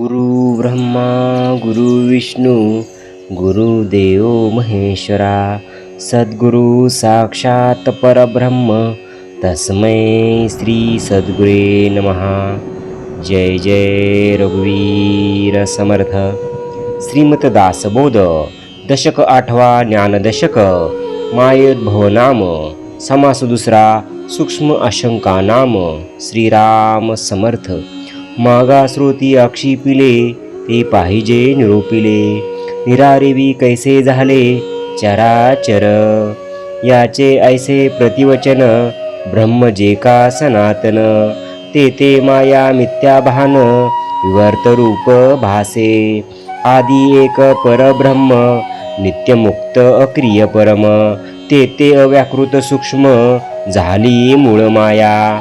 गुरु ब्रह्मा गुरु विष्णू गुरुदेव महेश्वरा सद्गुरु साक्षात परब्रह्म तस्मै श्री सद्गुरे नमः। जय जय रघुवीर समर्थ। श्रीमत दासबोध दशक आठवा ज्ञानदशक मायोद्भव नाम समास दुसरा सूक्ष्म अशंका नाम श्रीराम समर्थ। मागाश्रुती अक्षी पिले ते पाहिजे निरोपिले. निरारेवी कैसे झाले? चराचर. याचे ऐसे प्रतिवचन ब्रह्म जे का सनातन. ते ते माया मिथ्याभान विवर्तरूप भासे. आदी एक परब्रह्म नित्यमुक्त अक्रिय परम. ते ते अव्याकृत सूक्ष्म झाली मूळ माया.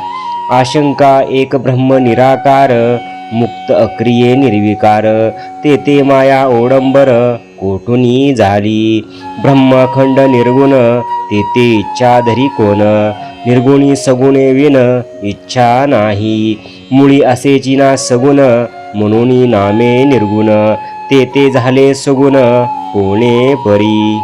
आशंका एक ब्रह्म निराकार मुक्त अक्रिये निर्विकार ते ते माया ओडंबर कोठुनी झाली. ब्रह्मखंड निर्गुण ते ते इच्छा धरी कोण? निर्गुणी सगुणे विन इच्छा नाही. मुळी असेची ना सगुण म्हणून नामे निर्गुण ते ते झाले सगुण कोणे परी?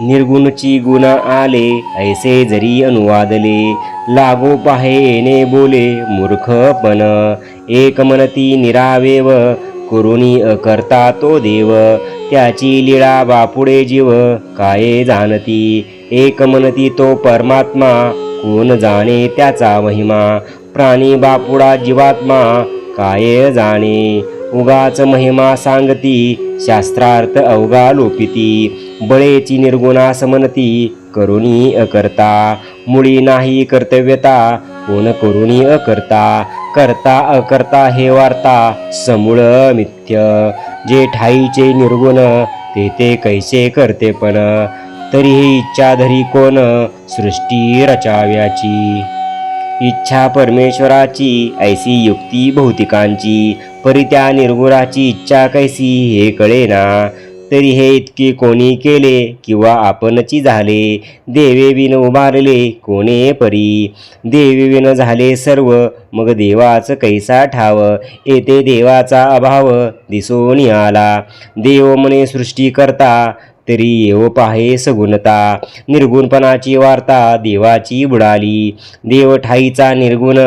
निर्गुणची गुण आले ऐसे जरी अनुवादले. लागो पाहेने बोले मूर्खपण. एक मनती निरावेव कुरुणी अकर्ता तो देव. त्याची लीळा बापुडे जीव काय जाणती. एक मनती तो परमात्मा कोण जाणे त्याचा महिमा. प्राणी बापुडा जीवात्मा काय जाणे. उगाच महिमा सांगती शास्त्रार्थ अवगा लोपिती. बळेची निर्गुणा समनती करुणी अकर्ता. मुळी नाही कर्तव्यता कोण करुणी अकर्ता. करता अकर्ता हे वार्ता समूळ मिथ्य. जे ठाईचे निर्गुण ते ते कैसे करते पण. तरीही इच्छा धरी कोण सृष्टी रचाव्याची. इच्छा परमेश्वराची ऐसी युक्ती भौतिकांची. परी त्या निर्गुणाची इच्छा कैसी हे कळेना. तरी हे इतके कोणी केले किंवा आपणची झाले? देवेविन उभारले कोणे परी? देवीविन झाले सर्व मग देवाच कैसा ठाव? येथे देवाचा अभाव दिसून आला. देव म्हणे सृष्टी करता तरी येव पाहे सगुणता. निर्गुणपणाची वार्ता देवाची बुडाली. देव ठाईचा निर्गुण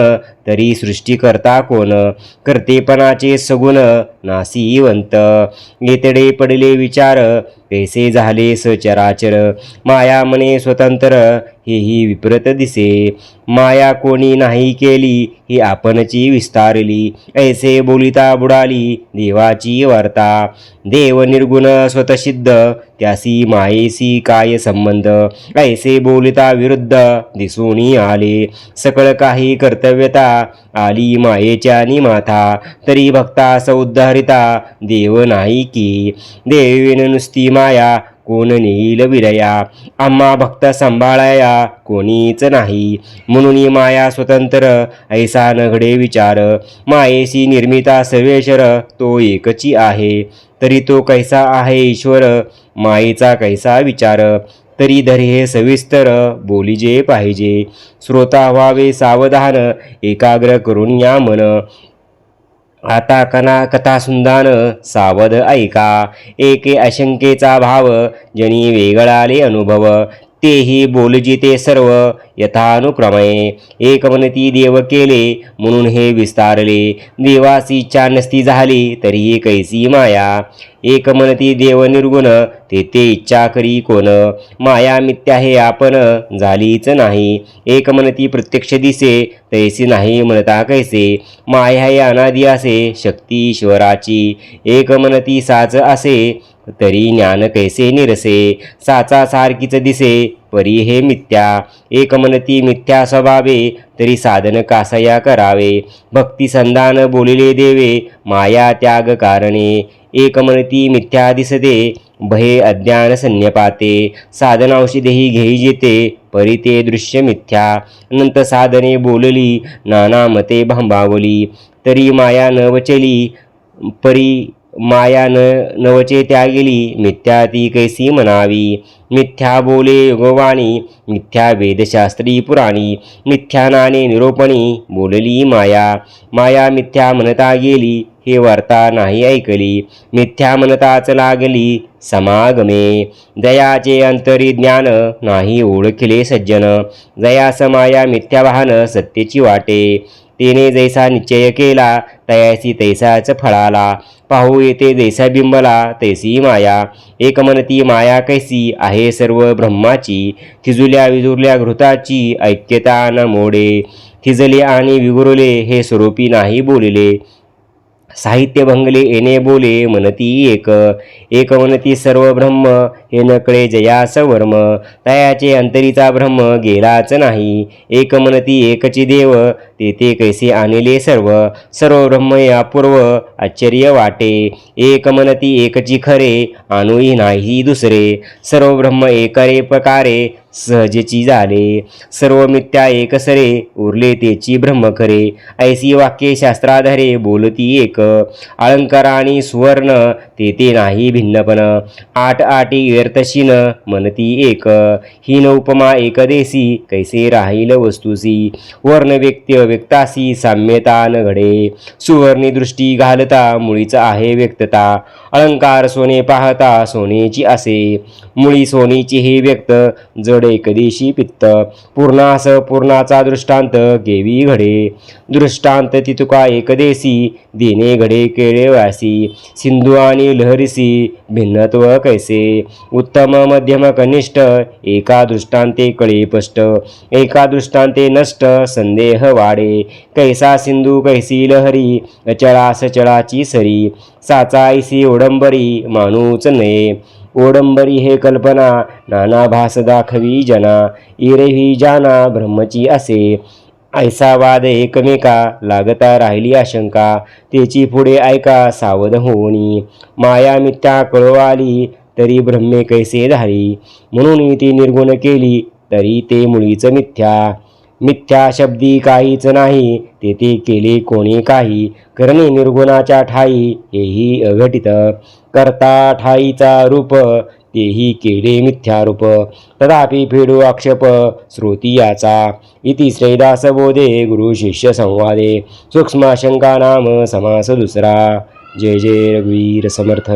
तरी सृष्टीकर्ता कोण? कर्तेपणाचे सगुण नासीवंत. येतडे पडले विचार कैसे झाले सचराचर. माया मने स्वतंत्र हेही विप्रत दिसे. माया कोणी नाही केली ही आपणची विस्तारली. ऐसे बोलिता बुडाली देवाची वार्ता. देव निर्गुण स्वतसिद्ध त्यासी मायेसी काय संबंध? ऐसे बोलिता विरुद्ध दिसून आले. सकळ काही कर्तव्यता आली मायेच्या निमाथा तरी भक्ता सौद्धारिता देव नाही की. देवीन नुसती माया कोण नेईल विरया? आम्हा भक्त सांभाळाया कोणीच नाही. म्हणून माया स्वतंत्र ऐसा नघडे विचार. मायेशी निर्मिता सवेशर तो एकची आहे. तरी तो कैसा आहे ईश्वर? मायेचा कैसा विचार? तरी धरे हे सविस्तर बोलिजे पाहिजे. श्रोता व्हावे सावधान एकाग्र करून या मन. आता कना कथा सुंदान सावध ऐका. एके अशंकेचा भाव जनी वेगळाले अनुभव. तेही बोलजिते सर्व यथानुक्रमे. एकमनती देव केले म्हणून हे विस्तारले. देवासी इच्छा नसती झाली तरीही कैसी माया. एकमनती देव निर्गुण ते ते इच्छा करी कोण. माया मिथ्या हे आपण झालीच नाही. एकमनती प्रत्यक्ष दिसे तैसी नाही म्हणता कैसे. माया हे अनादी असे शक्ती ईश्वराची. एकमनती साच असे तरी ज्ञान कैसे निरसे? साचा सारखीच दिसे परी हे मिथ्या. एकमनती मिथ्या स्वभावे तरी साधन कासया करावे. भक्ती संधान बोलिले देवे माया त्याग कारणे. एकमनती मिथ्या दिसते भये अज्ञान संन्यपाते. साधन औषधेही घेई जेते परी ते दृश्य मिथ्या. अनंत साधने बोलली नाना मते भांबावली. तरी माया न वचली परी माया न नवचे त्या गेली मिथ्या ती कैसी म्हणावी. मिथ्या बोले योगवाणी मिथ्या वेदशास्त्री पुराणी. मिथ्यानाने निरोपणी बोलली माया. माया मिथ्या म्हणता गेली हे वार्ता नाही ऐकली. मिथ्या म्हणताच लागली समागमे. दयाचे अंतरी ज्ञान नाही ओळखले सज्जन. दया समाया मिथ्या वाहन सत्तेची वाटे. तिने जैसा निश्चय केला तयासी तैसाच फळाला. पाहू येते जैसा बिंबला तैसी माया. एक म्हणती माया कैसी आहे सर्व ब्रह्माची. थिजुल्या विजुरल्या घृताची ऐक्यता न मोडे. थिजले आणि विगुरले हे स्वरूपी नाही बोलिले. साहित्य भंगले येणे बोले म्हणती एक. एक म्हणती सर्व ब्रह्म हे नकळे जयास वर्म तयाचे अंतरीचा ब्रह्म गेलाच नाही. एक म्हणती एकची देव तेथे कैसे आणले सर्व? सर्व ब्रह्म या पूर्व आश्चर्य वाटे. एक म्हणती एकची खरे आणूही नाही दुसरे. सर्व ब्रह्म एकरे प्रकारे सहजेची झाले सर्व मिथ्या एकसरे उरले तेची ब्रह्म खरे ऐसी वाक्ये शास्त्राधारे बोलती एक. अलंकार आणि सुवर्ण तेथे नाही भिन्नपण. आठ आटी व्यर्थशीन म्हणती एक. ही न उपमा एकदेसी कैसे राहील वस्तुसी. वर्ण व्यक्ती व्यक्तासी साम्यता न घडे. सुवर्णी दृष्टी घालता मुळीच आहे व्यक्तता. अलंकार सोने पाहता सोनेची असे. मुळी सोनीची ही व्यक्त जड एकदेशी पित्त. पूर्णास पूर्णाचा दृष्टांत गेवी घडे. दृष्टांत तितुका एकदेशी देणे घडे केळे वासी सिंधू आणि लहरीसी भिन्नत्व कैसे? उत्तम मध्यम कनिष्ठ एका दृष्टांते कळे स्पष्ट एका दृष्टांते नष्ट संदेह वाढे. कैसा सिंधू कैसी लहरी? अचळा सचळाची सरी. साचाईसी ओडंबरी मानूच नये. ओडंबरी हे कल्पना नाना भास दाखवी जना इरेही जाना ब्रह्मची असे. ऐसा वाद एकमेका लागता राहिली आशंका तेची पुढे ऐका सावध होणी. माया मिथ्या कळवाली तरी ब्रह्मे कैसे धारी? म्हणून ती निर्गुण केली तरी ते मुळीच मिथ्या. मिथ्या शब्दी काहीच नाही तेथे केले कोणी काही करणे निर्गुणाच्या ठाई हेही अघटित. करता ठाईचा रूप तेही केले मिथ्यारूप. तथापि फेडू आक्षेप श्रोती याचा. इति श्रीदास बोधे गुरु शिष्य संवादे. सूक्ष्म शंका नाम समास दुसरा. जय जय रघुवीर समर्थ.